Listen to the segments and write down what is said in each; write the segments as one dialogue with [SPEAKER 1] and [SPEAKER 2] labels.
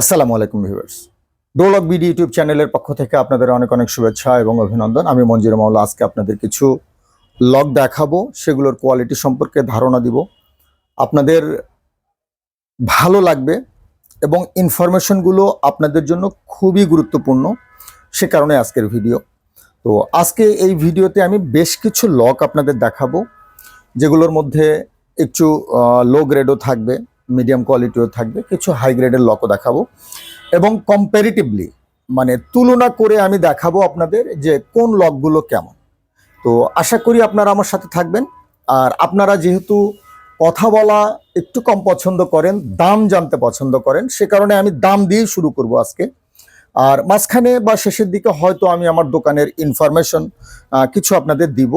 [SPEAKER 1] আসসালামু আলাইকুম viewers. ডোলক BD YouTube চ্যানেলের পক্ষ থেকে আপনাদের অনেক অনেক শুভেচ্ছা এবং অভিনন্দন। আমি মঞ্জুর মাওলা আজকে আপনাদের কিছু লক দেখাবো, সেগুলোর কোয়ালিটি সম্পর্কে ধারণা দিব। আপনাদের ভালো লাগবে এবং ইনফরমেশনগুলো আপনাদের জন্য খুবই গুরুত্বপূর্ণ, সে কারণে আজকের ভিডিও তো আজকে এই ভিডিওতে আমি বেশ কিছু লক আপনাদের দেখাবো, যেগুলোর মধ্যে একটু লো গ্রেডও থাকবে। মিডিয়াম কোয়ালিটিও থাকবে, কিছু হাই গ্রেডের লকও দেখাবো। এবং কম্পারিটিভলি মানে তুলনা করে আমি দেখাবো আপনাদের যে কোন লকগুলো কেমন। তো আশা করি আপনারা আমার সাথে থাকবেন। আর আপনারা যেহেতু কথা বলা একটু কম পছন্দ করেন, দাম জানতে পছন্দ করেন, সে কারণে আমি দাম দিয়েই শুরু করব আজকে। আর মাঝখানে বা শেষের দিকে হয়তো আমি আমার দোকানের ইনফরমেশন কিছু আপনাদের দিব।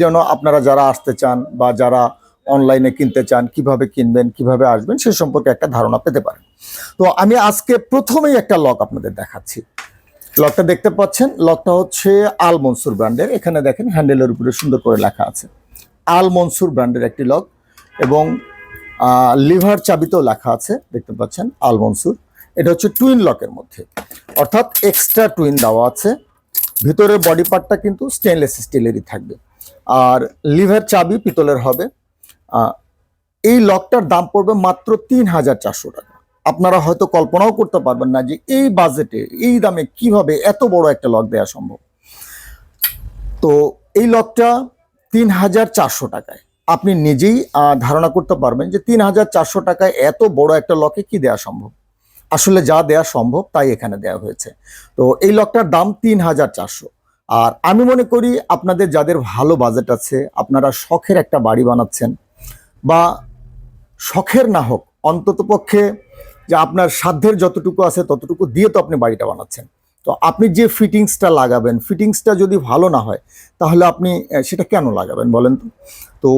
[SPEAKER 1] যেন আপনারা যারা আসতে চান বা যারা অনলাইনে কিনতে চান, কীভাবে কিনবেন, কীভাবে আসবেন, সে সম্পর্কে একটা ধারণা পেতে পারেন। তো আমি আজকে প্রথমেই একটা লক আপনাদের দেখাচ্ছি। লকটা দেখতে পাচ্ছেন? লকটা হচ্ছে আল মনসুর ব্র্যান্ডের এখানে দেখেন হ্যান্ডেলের উপরে সুন্দর করে লেখা আছে। আল মনসুর ব্র্যান্ডের একটি লক এবং লিভার চাবিতেও লেখা আছে, দেখতে পাচ্ছেন? আল মনসুর এটা হচ্ছে টুইন লকের মধ্যে। অর্থাৎ এক্সট্রা টুইন দেওয়া আছে। ভিতরের বডি পার্টটা কিন্তু স্টেনলেস স্টিলেরই থাকবে। আর লিভার চাবি পিতলের হবে। এই লকটার দাম পড়বে মাত্র তিন হাজার চারশো টাকা। আপনারা হয়তো কল্পনাও করতে পারবেন না যে এই বাজেটে, এই দামে কীভাবে এত বড় একটা লক দেওয়া সম্ভব। তো এই লকটা তিন হাজার চারশো টাকায়। আপনি নিজেই ধারণা করতে পারবেন যে তিন হাজার চারশো টাকায় এত বড় একটা লকে কি দেওয়া সম্ভব? আসলে যা দেওয়া সম্ভব তাই এখানে দেওয়া হয়েছে। তো এই লকটার দাম তিন হাজার চারশো। আর আমি মনে করি আপনাদের যাদের ভালো বাজেট আছে, আপনারা শখের একটা বাড়ি বানাচ্ছেন বা শখের না হোক, অন্তত পক্ষে যে আপনার সাধ্যের যতটুকু আছে ততটুকু দিয়ে তো আপনি বাড়িটা বানাচ্ছেন। তো আপনি যে ফিটিংসটা লাগাবেন ফিটিংসটা যদি ভালো না হয়, তাহলে আপনি সেটা কেন লাগাবেন বলেন তো? তো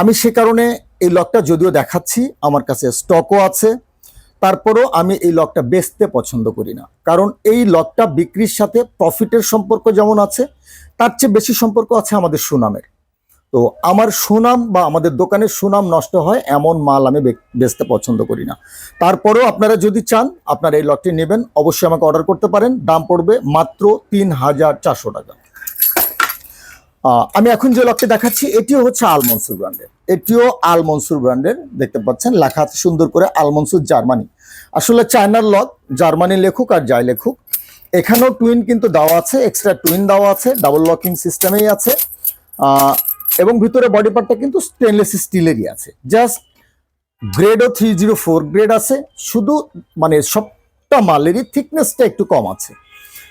[SPEAKER 1] আমি সে কারণে এই লকটা যদিও দেখাচ্ছি, আমার কাছে স্টকও আছে, তারপরও আমি এই লকটা বেচতে পছন্দ করি না। কারণ এই লকটা বিক্রির সাথে প্রফিটের সম্পর্ক যেমন আছে, তার চেয়ে বেশি সম্পর্ক আছে আমাদের সুনামের। তো আমার সুনাম বা আমাদের দোকানের সুনাম নষ্ট হয়, এমন মাল আমি বেচতে পছন্দ করি না। তারপরেও আপনারা যদি চান, আপনারা এই লটটি নেবেন, অবশ্যই আমাকে অর্ডার করতে পারেন। দাম পড়বে মাত্র তিন হাজার চারশো টাকা। আমি এখন যে লকটি দেখাচ্ছি, এটিও হচ্ছে আল মনসুর ব্র্যান্ডের। এটিও আল মনসুর ব্র্যান্ডের, দেখতে পাচ্ছেন, লেখা সুন্দর করে আল মনসুর জার্মানি। আসলে চায়নার লক জার্মানি লেখুক আর যাই লেখুক, এখানেও টুইন কিন্তু দেওয়া আছে এক্সট্রা টুইন দেওয়া আছে ডাবল লকিং সিস্টেমেই আছে। এবং ভিতরে বডি পার্টটা কিন্তু স্টেনলেস স্টিলেরই আছে। জাস্ট গ্রেডও থ্রি জিরো ফোর গ্রেড আছে, শুধু মানে সবটা মালেরই থিকনেসটা একটু কম আছে।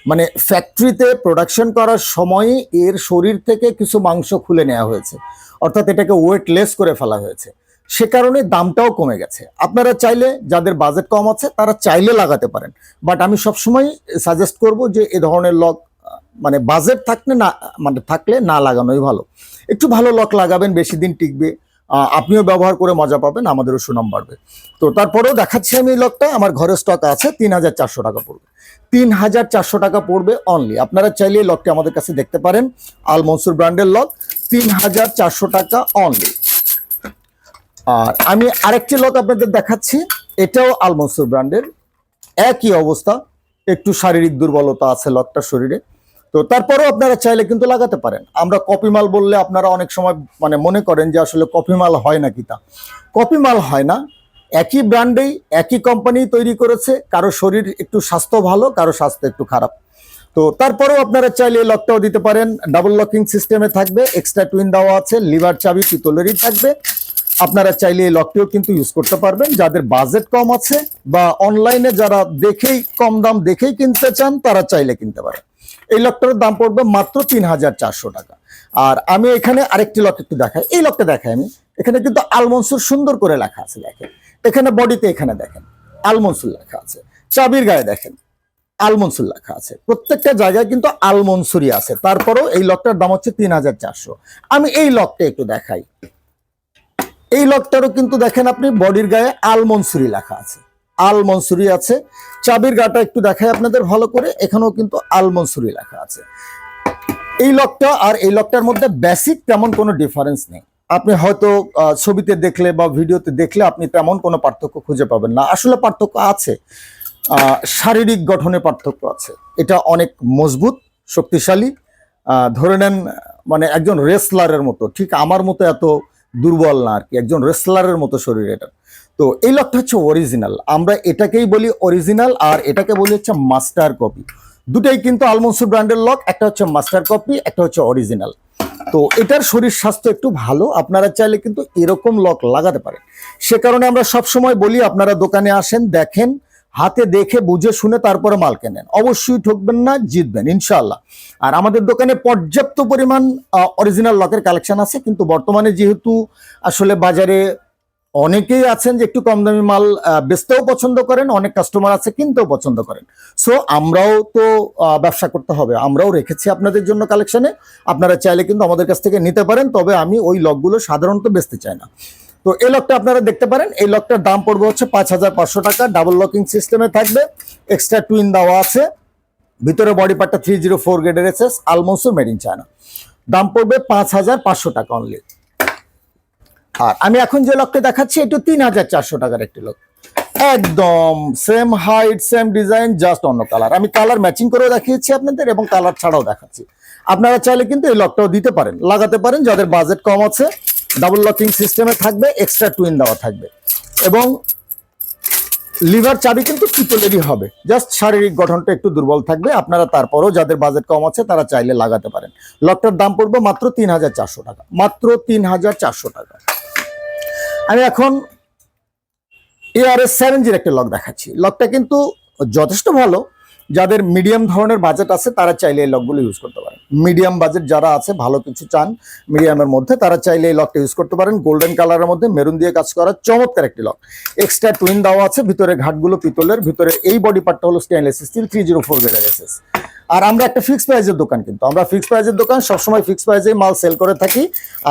[SPEAKER 1] মানে ফ্যাক্টরিতে প্রোডাকশন করার সময় এর শরীর থেকে কিছু মাংস খুলে নেওয়া হয়েছে। অর্থাৎ এটাকে ওয়েট লেস করে ফেলা হয়েছে। সে কারণে দামটাও কমে গেছে। আপনারা চাইলে, যাদের বাজেট কম আছে, তারা চাইলে লাগাতে পারেন। বাট আমি সবসময় সাজেস্ট করব যে এ ধরনের লক মানে বাজেট থাকলে না মানে থাকলে না লাগানোই ভালো। একটু ভালো লক লাগাবেন, বেশি দিন টিকবে। আপনিও ব্যবহার করে মজা পাবেন, আমাদেরও সুনাম বাড়বে। তো তারপরেও দেখাচ্ছি আমি লকটা আমার ঘরে স্টক আছে, তিন হাজার চারশো টাকা পড়বে। তিন হাজার চারশো টাকা পড়বে অনলি আপনারা চাইলে লকটি আমাদের কাছে দেখতে পারেন, আল মনসুর ব্র্যান্ডের লক তিন হাজার চারশো টাকা অনলি আর আমি আরেকটি লক আপনাদের দেখাচ্ছি, এটাও আল মনসুর ব্র্যান্ডের। একই অবস্থা, একটু শারীরিক দুর্বলতা আছে লকটার শরীরে। তো তারপরেও আপনারা চাইলে কিন্তু লাগাতে পারেন। আমরা কপি মাল বললে আপনারা অনেক সময় মানে মনে করেন যে আসলে কপি মাল হয় নাকি তা। কপি মাল হয় না, একই ব্র্যান্ডেই একই কোম্পানি তৈরি করেছে, কারও শরীর একটু স্বাস্থ্য ভালো, কারও স্বাস্থ্য একটু খারাপ। তো তারপরেও আপনারা চাইলে লকটাও দিতে পারেন, ডাবল লকিং সিস্টেমে থাকবে, এক্সট্রা টুইন দেওয়া আছে, লিভার চাবি, পিতলেরই থাকবে। আপনারা চাইলে এই লকটিও কিন্তু ইউজ করতে পারবেন, যাদের বাজেট কম আছে বা অনলাইনে যারা দেখেই কম দাম দেখেই কিনতে চান, তারা চাইলে কিনতে পারেন। এই লকটার দাম পড়বে মাত্র তিন হাজার চারশো টাকা। আর আমি এখানে আরেকটি লক একটু দেখাই। এই লকটা দেখাই আমি। এখানে কিন্তু আলমনসুর সুন্দর করে লেখা আছে, দেখেন। এখানে বডিতে এখানে দেখেন, আলমনসুর লেখা আছে। চাবির গায়ে দেখেন, আলমনসুর লেখা আছে। প্রত্যেকটা জায়গায় কিন্তু আলমনসুরি আছে। তারপরেও এই লকটার দাম হচ্ছে তিন হাজার চারশো। আমি এই লকটা একটু দেখাই। এই লকটারও কিন্তু দেখেন আপনি বডির গায়ে আল মনসুরি লেখা আছে। আল মনসুরি আছে। চাবির গাটা একটু দেখাই আপনাদের ভালো করে। এখানেও কিন্তু আল মনসুরি লেখা আছে। এই লকটা আর এই লকটার মধ্যে বেসিক তেমন কোনো ডিফারেন্স নেই। আপনি হয়তো ছবিতে দেখলে বা ভিডিওতে দেখলে আপনি তেমন কোনো পার্থক্য খুঁজে পাবেন না। আসলে পার্থক্য আছে। শারীরিক গঠনে পার্থক্য আছে। এটা অনেক মজবুত, শক্তিশালী। ধরে নেন মানে একজন রেসলারের মতো। ঠিক আমার মতো এত দুর্বল না আর কি। একজন রেসলারের মতো শরীর এটা। তো এই লকটা হচ্ছে অরিজিনাল আমরা এটাকেই বলি অরিজিনাল আর এটাকে বলি হচ্ছে মাস্টার কপি দুটাই কিন্তু আলমনসুর ব্র্যান্ডের লক একটা হচ্ছে মাস্টার কপি একটা হচ্ছে অরিজিনাল তো এটার শরীর স্বাস্থ্য একটু ভালো, আপনারা চাইলে কিন্তু এরকম লক লাগাতে পারেন। সে কারণে আমরা সব সময় বলি, আপনারা দোকানে আসেন, দেখেন, হাতে দেখে, বুঝে, শুনে, তারপরে মাল কেনেন। অবশ্যই ঠকবেন না, জিতবেন, ইনশাআল্লাহ। আর আমাদের দোকানে পর্যাপ্ত পরিমাণ অরিজিনাল লকের কালেকশন আছে, কিন্তু বর্তমানে যেহেতু আসলে বাজারে অনেকেই আছেন যে একটু কম দামি মাল বেচতেও পছন্দ করেন, অনেক কাস্টমার আছে, কিনতেও পছন্দ করেন। সো আমরাও তো ব্যবসা করতে হবে। আমরাও রেখেছি আপনাদের জন্য কালেকশনে আপনারা চাইলে কিন্তু আমাদের কাছ থেকে নিতে পারেন, তবে আমি ওই লকগুলো সাধারণত বেচতে চাই না। তো এই লকটা আপনারা দেখতে পারেন। এই লকটার দাম পড়বে হচ্ছে পাঁচ হাজার পাঁচশো টাকা। ডাবল লকিং সিস্টেমে থাকবে। এক্সট্রা টুইন দেওয়া আছে। ভিতরে বডি পার্টটা থ্রি জিরো ফোর গ্রেডের SS almost made in China দাম পড়বে পাঁচ হাজার পাঁচশো টাকা অনলি আর আমি এখন যে লকটা দেখাচ্ছি, এটা তিন হাজার চারশো টাকার একটি লক একদম same height same design just অন্য কালার আমি কালার ম্যাচিং করেও দেখিয়েছি আপনাদের এবং কালার ছাড়াও দেখাচ্ছি। আপনারা চাইলে কিন্তু এই লকটাও দিতে পারেন, লাগাতে পারেন, যাদের বাজেট কম আছে। ডাবল লকিং সিস্টেমে থাকবে এক্সট্রা টুইন দেওয়া থাকবে। এবং লিভার চাবি কিন্তু পিতলেরই হবে। জাস্ট শারীরিক গঠনটা একটু দুর্বল থাকবে। আপনারা তারপরও যাদের বাজেট কম আছে, তারা চাইলে লাগাতে পারেন। লকটার দাম পড়বে মাত্র তিন হাজার চারশো টাকা। মাত্র তিন হাজার চারশো টাকা। আমি এখন এআরএস সেভেন জির একটা লক দেখাচ্ছি। লকটা কিন্তু যথেষ্ট ভালো। যাদের মিডিয়াম ধরনের বাজেট আছে, তারা চাইলে এই লকগুলো ইউজ করতে পারেন। মিডিয়াম বাজেট যারা আছে, ভালো কিছু চান মিডিয়ামের মধ্যে, তারা চাইলে এই লকটা ইউজ করতে পারেন। গোল্ডেন কালারের মধ্যে মেরুন দিয়ে কাজ করা চমৎকার একটি লক এক্সট্রা টুইন দেওয়া আছে, ভিতরে ঘাটগুলো পিতলের, ভিতরে এই বডি পার্টটা হলো stainless steel three zero four গ্রেডের এসএস আর আমরা একটা ফিক্স প্রাইজের দোকান কিন্তু। আমরা ফিক্স প্রাইজের দোকান, সবসময় ফিক্স প্রাইজে মাল সেল করে থাকি।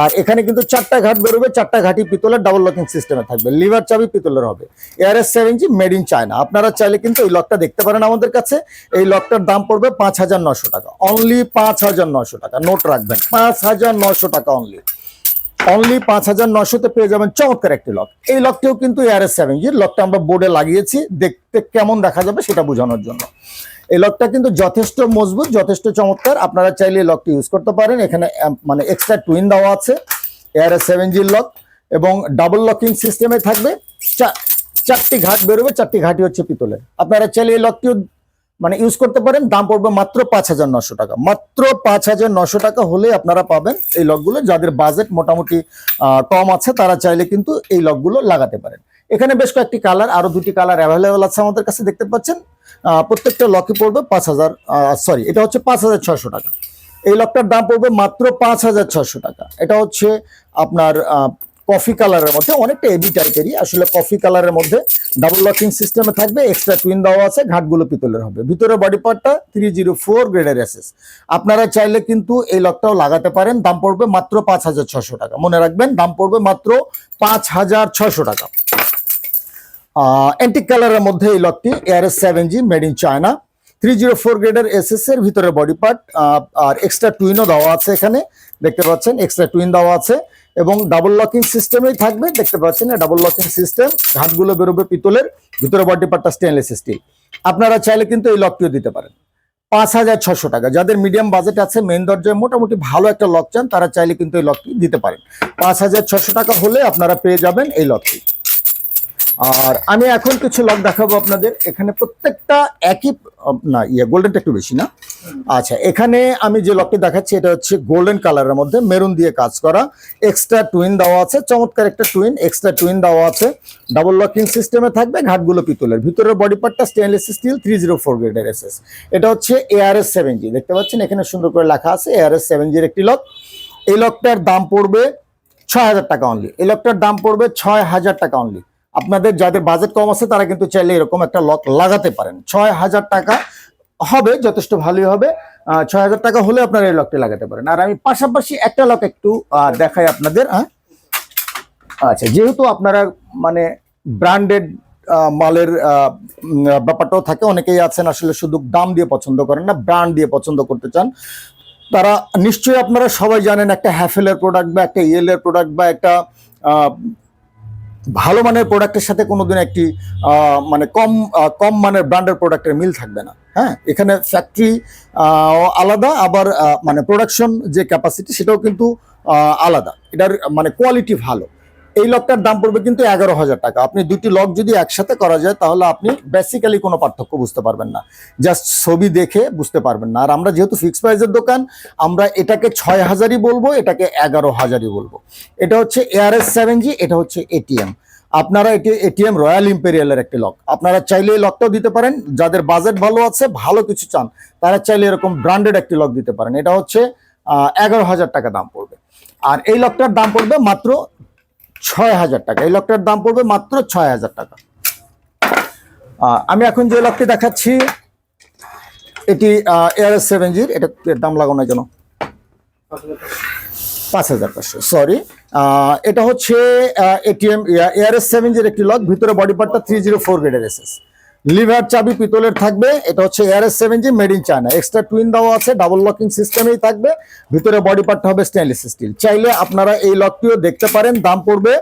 [SPEAKER 1] আর এখানে কিন্তু চারটা ঘাট বেরোবে, চারটা ঘাটি পিতলের ডাবল লকিং সিস্টেমে থাকবে। লিভার চাবি পিতলের হবে। ARS seven G made in China আপনারা চাইলে কিন্তু এই লকটা দেখতে পারেন আমাদের কাছে। এই লকটার দাম পড়বে পাঁচ হাজার নশো টাকা। অনলি পাঁচ হাজার নশো টাকা। নোট রাখবেন, পাঁচ হাজার নশো টাকা অনলি অনলি পাঁচ হাজার নশোতে পেয়ে যাবেন চমৎকার একটি লক এই লকটিও কিন্তু এআরএস সেভেন জির লকটা আমরা বোর্ডে লাগিয়েছি। দেখতে কেমন দেখা যাবে সেটা বোঝানোর জন্য। এই লকটা কিন্তু যথেষ্ট মজবুত, যথেষ্ট চমৎকার। আপনারা চাইলে এই লকটি ইউজ করতে পারেন। এখানে মানে এক্সট্রা টুইন দেওয়া আছে এআরএস সেভেন জির লক এবং ডাবল লকিং সিস্টেমে থাকবে। চারটি ঘাট বেরোবে, চারটি ঘাটই হচ্ছে পিতলে আপনারা চাইলে এই লকটিও মানে ইউজ করতে পারেন। দাম পড়বে মাত্র পাঁচ হাজার নশো টাকা। মাত্র পাঁচ হাজার নশো টাকা হলে আপনারা পাবেন এই লকগুলো। যাদের বাজেট মোটামুটি কম আছে, তারা চাইলে কিন্তু এই লকগুলো লাগাতে পারেন। এখানে বেশ কয়েকটি কালার, আরও দুটি কালার অ্যাভেলেবেল আছে আমাদের কাছে, দেখতে পাচ্ছেন। প্রত্যেকটা লকই পড়বে পাঁচ হাজার সরি এটা হচ্ছে পাঁচ হাজার ছশো টাকা। এই লকটার দাম পড়বে মাত্র পাঁচ হাজার ছশো টাকা। এটা হচ্ছে আপনার কফি কালারের মধ্যে, অনেকটা এবি টাইপেরই, আসলে কফি কালারের মধ্যে ডাবল লকিং সিস্টেমে থাকবে এক্সট্রা টুইন দেওয়া আছে, ঘাটগুলো পিতলের হবে। ভিতরে বডি পার্টটা থ্রি জিরো ফোর গ্রেডের এসএস আপনারা চাইলে কিন্তু এই লকটাও লাগাতে পারেন, দাম পড়বে মাত্র পাঁচ হাজার ছশো টাকা। মনে রাখবেন, দাম পড়বে মাত্র পাঁচ হাজার ছশো টাকা। অ্যান্টিক কালারের মধ্যে এই লকটি ARS seven G made in China three zero four গ্রেডের এসএস এর ভিতরে বডি পার্ট আর এক্সট্রা টুইনও দেওয়া আছে এখানে, দেখতে পাচ্ছেন এক্সট্রা টুইন দেওয়া আছে, এবং ডাবল লকিং সিস্টেমেই থাকবে, দেখতে পাচ্ছেন ডাবল লকিং সিস্টেম ঘাটগুলো বেরোবে পিতলের, ভিতরে বডি পার্টটা স্টেনলেস স্টিল আপনারা চাইলে কিন্তু এই লকটিও দিতে পারেন। পাঁচ হাজার ছশো টাকা, যাদের মিডিয়াম বাজেট আছে মেন দরজায় মোটামুটি ভালো একটা লক চান, তারা চাইলে কিন্তু এই লকটি দিতে পারেন। পাঁচ হাজার ছশো টাকা হলে আপনারা পেয়ে যাবেন এই লকটি আর আমি এখন কিছু লক দেখাবো আপনাদের। এখানে প্রত্যেকটা একই না ইয়ে গোল্ডেনটা একটু বেশি না। আচ্ছা এখানে আমি যে লকটি দেখাচ্ছি, এটা হচ্ছে গোল্ডেন কালারের মধ্যে মেরুন দিয়ে কাজ করা। এক্সট্রা টুইন দেওয়া আছে, চমৎকার একটা টুইন এক্সট্রা টুইন দেওয়া আছে। ডাবল লকিং সিস্টেমে থাকবে, ঘাটগুলো পিতলের। ভিতরের বডি পার্টটা stainless steel three zero four গ্রেডের এসএস এটা হচ্ছে এআরএস সেভেন জি দেখতে পাচ্ছেন? এখানে সুন্দর করে লেখা আছে এআরএস সেভেন জির একটি লক এই লকটার দাম পড়বে ছয় হাজার টাকা অনলি এই লকটার দাম পড়বে ছয় হাজার টাকা অনলি আপনাদের যাদের বাজেট কম আছে, তারা কিন্তু চাইলে এরকম একটা লক লাগাতে পারেন। ছয় হাজার টাকা হবে, যথেষ্ট ভালোই হবে। ছয় হাজার টাকা হলে আপনারা এই লকটি লাগাতে পারেন। আর আমি পাশাপাশি একটা লক একটু দেখাই আপনাদের হ্যাঁ? আচ্ছা যেহেতু আপনারা মানে ব্র্যান্ডেড মালের ব্যাপারটাও থাকে, অনেকেই আছেন আসলে শুধু দাম দিয়ে পছন্দ করেন না ব্র্যান্ড দিয়ে পছন্দ করতে চান। তারা নিশ্চয়ই আপনারা সবাই জানেন একটা হ্যাফেলের প্রোডাক্ট বা একটা ইয়েলের প্রোডাক্ট বা একটা ভালো মানের প্রোডাক্টের সাথে কোনোদিন একটি মানে কম কম মানের ব্র্যান্ডের প্রোডাক্টের মিল থাকবে না। হ্যাঁ এখানে ফ্যাক্টরি আলাদা, আবার মানে প্রোডাকশন যে ক্যাপাসিটি সেটাও কিন্তু আলাদা। এটার মানে কোয়ালিটি ভালো। এই লকটার দাম পড়বে কিন্তু এগারো হাজার টাকা। আপনি দুটি লক যদি একসাথে করা যায়, তাহলে আপনি বেসিক্যালি কোনো পার্থক্য বুঝতে পারবেন না। জাস্ট ছবি দেখে বুঝতে পারবেন না। আর আমরা যেহেতু ফিক্সড প্রাইসের দোকান, আমরা এটাকে ছয় হাজারই বলব, এটাকে এগারো হাজারই বলব। এটা হচ্ছে এআরএস সেভেন জি এটা হচ্ছে এটিএম আপনারা এটি এটিএম রয়্যাল ইম্পেরিয়ালের একটি লক। আপনারা চাইলে এই লকটাও দিতে পারেন। যাদের বাজেট ভালো আছে, ভালো কিছু চান, তারা চাইলে এরকম ব্র্যান্ডেড একটি লক দিতে পারেন। এটা হচ্ছে এগারো হাজার টাকা দাম পড়বে। আর এই লকটার দাম পড়বে মাত্র ছয় হাজার টাকা। এই লকটার দাম পড়বে মাত্র ছয় হাজার টাকা। আমি এখন যে লকটি দেখাচ্ছি, এটি এআরএস সেভেন জির এটা দাম লাগানো জন্য পাঁচ হাজার পাঁচশো। সরি এটা হচ্ছে এটিএম এআরএস সেভেন জির একটি লক। ভিতরে বডি পার্টটা থ্রি জিরো ফোর গ্রেডের এসএস লিভার চাবি পিতলের থাকবে, এটা হচ্ছে air S seven G made in China extra twin দেওয়া আছে ডাবল লকিং সিস্টেমেই থাকবে, ভিতরে বডি পার্টটা হবে স্টেনলেস স্টিল চাইলে আপনারা এই লকটিও দেখতে পারেন, দাম পড়বে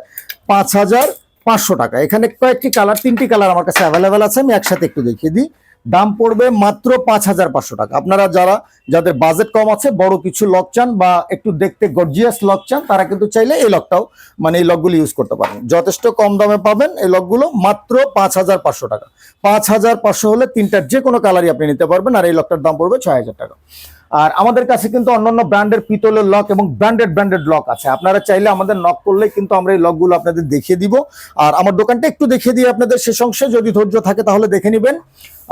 [SPEAKER 1] পাঁচ হাজার পাঁচশো টাকা। এখানে কয়েকটি কালার তিনটি কালার আমার কাছে অ্যাভেলেবেল আছে, আমি একসাথে একটু দেখিয়ে দিই। দাম পড়বে মাত্র পাঁচ হাজার পাঁচশো টাকা। আপনারা যারা, যাদের বাজেট কম আছে, বড় কিছু লক চান বা একটু দেখতে গর্জিয়াস লক চান, তারা কিন্তু চাইলে এই লকটাও মানে এই লকগুলো ইউজ করতে পারেন যথেষ্ট কম দামে পাবেন এই লকগুলো মাত্র পাঁচ হাজার পাঁচশো টাকা। পাঁচ হাজার পাঁচশো হলে তিনটার যে কোনো কালারই আপনি নিতে পারবেন, আর এই লকটার দাম পড়বে ছয় হাজার টাকা। আর আমাদের কাছে কিন্তু অন্যান্য ব্র্যান্ডের পিতলের লক এবং ব্র্যান্ডেড ব্র্যান্ডেড লক আছে। আপনারা চাইলে আমাদের নক করলে কিন্তু আমরা এই লকগুলো আপনাদের দেখিয়ে দিব। আর আমার দোকানটা একটু দেখিয়ে দিই আপনাদের শেষ অংশে, যদি ধৈর্য থাকে তাহলে দেখে নেবেন।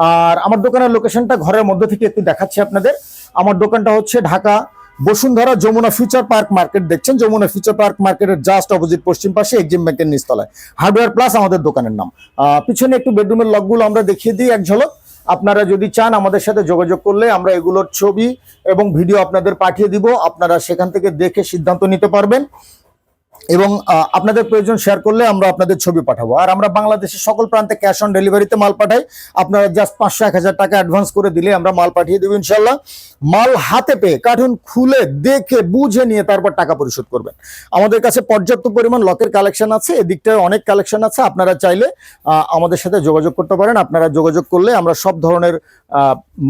[SPEAKER 1] আর আমার দোকানের লোকেশনটা ঘরের মধ্যে থেকে একটু দেখাচ্ছি আপনাদের। আমার দোকানটা হচ্ছে Dhaka Bashundhara Jamuna future park market দেখছেন? যমুনা ফিউচার পার্ক মার্কেটের জাস্ট অপোজিট পশ্চিম পাশে এক্সিম ব্যাংকের নিচতলায়। হার্ডওয়্যার প্লাস আমাদের দোকানের নাম। পিছনে একটু বেডরুমের লকগুলো আমরা দেখিয়ে দিই, এক ঝলক। আপনারা যদি চান আমাদের সাথে যোগাযোগ করলে আমরা এগুলোর ছবি এবং ভিডিও আপনাদের পাঠিয়ে দিব। আপনারা সেখান থেকে দেখে সিদ্ধান্ত নিতে পারবেন। এবং আপনাদের প্রয়োজন শেয়ার করলে আমরা আপনাদের ছবি পাঠাবো। আর আমরা বাংলাদেশের সকল প্রান্তে ক্যাশ অন ডেলিভারিতে মাল পাঠাই। আপনারা জাস্ট পাঁচশো, এক হাজার টাকা অ্যাডভান্স করে দিলে আমরা মাল পাঠিয়ে দেবো ইনশাল্লাহ মাল হাতে পেয়ে, কার্টুন খুলে, দেখে, বুঝে নিয়ে তারপর টাকা পরিশোধ করবেন। আমাদের কাছে পর্যাপ্ত পরিমাণ লকের কালেকশন আছে, এদিকটায় অনেক কালেকশন আছে। আপনারা চাইলে আমাদের সাথে যোগাযোগ করতে পারেন। আপনারা যোগাযোগ করলে আমরা সব ধরনের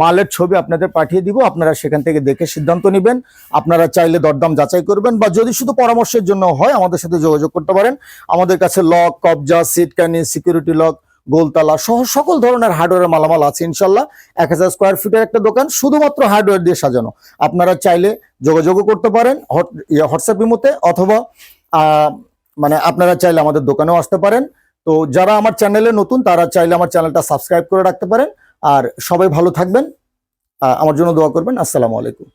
[SPEAKER 1] মালের ছবি আপনাদের পাঠিয়ে দিব। আপনারা সেখান থেকে দেখে সিদ্ধান্ত নেবেন। আপনারা চাইলে দরদাম যাচাই করবেন বা যদি শুধু পরামর্শের জন্য হয় আমাদের সাথে যোগাযোগ করতে পারেন। আমাদের কাছে লক, কবজা, সিট ক্যানি, সিকিউরিটি লক, গোলতালা সহ সকল ধরনের হার্ডওয়্যারের মালামাল আছে ইনশাল্লাহ। এক হাজার স্কোয়ার ফিটের একটা দোকান, শুধুমাত্র হার্ডওয়্যার দিয়ে সাজানো। আপনারা চাইলে যোগাযোগও করতে পারেন হোয়াটসঅ্যাপ ইমোতে অথবা মানে আপনারা চাইলে আমাদের দোকানেও আসতে পারেন। তো যারা আমার চ্যানেলে নতুন, তারা চাইলে আমার চ্যানেলটা সাবস্ক্রাইব করে রাখতে পারেন। আর সবাই ভালো থাকবেন। আমার জন্য দোয়া করবেন। আসসালামু আলাইকুম।